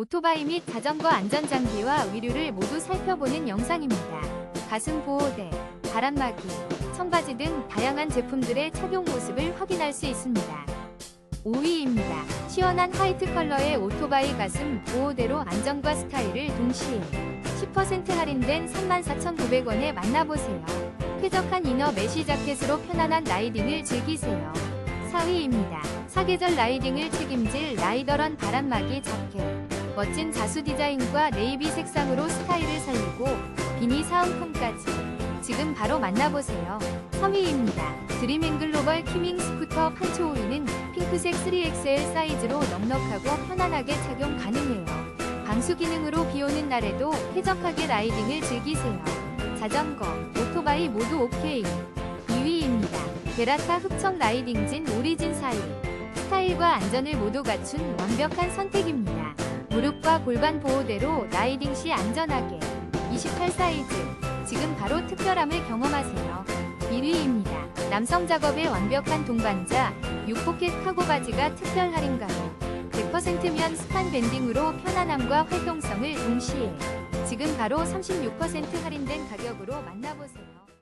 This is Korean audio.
오토바이 및 자전거 안전장비와 위류를 모두 살펴보는 영상입니다. 가슴 보호대, 바람막이, 청바지 등 다양한 제품들의 착용 모습을 확인할 수 있습니다. 5위입니다. 시원한 화이트 컬러의 오토바이 가슴 보호대로 안전과 스타일을 동시에 10% 할인된 34,900원에 만나보세요. 쾌적한 이너 메쉬 자켓으로 편안한 라이딩을 즐기세요. 4위입니다. 사계절 라이딩을 책임질 라이더런 바람막이 자켓. 멋진 자수 디자인과 네이비 색상으로 스타일을 살리고 비니 사은품까지. 지금 바로 만나보세요. 3위입니다. 드림앤 글로벌 키밍 스쿠터 판초 5위는 핑크색 3XL 사이즈로 넉넉하고 편안하게 착용 가능해요. 방수 기능으로 비 오는 날에도 쾌적하게 라이딩을 즐기세요. 자전거, 오토바이 모두 오케이. 2위입니다. 베라타 흡청 라이딩진 오리진 4위. 스타일과 안전을 모두 갖춘 완벽한 선택입니다. 무릎과 골반 보호대로 라이딩 시 안전하게. 28 사이즈. 지금 바로 특별함을 경험하세요. 1위입니다. 남성 작업에 완벽한 동반자 6포켓 카고 바지가 특별 할인가로 100%면 스판 밴딩으로 편안함과 활동성을 동시에 지금 바로 36% 할인된 가격으로 만나보세요.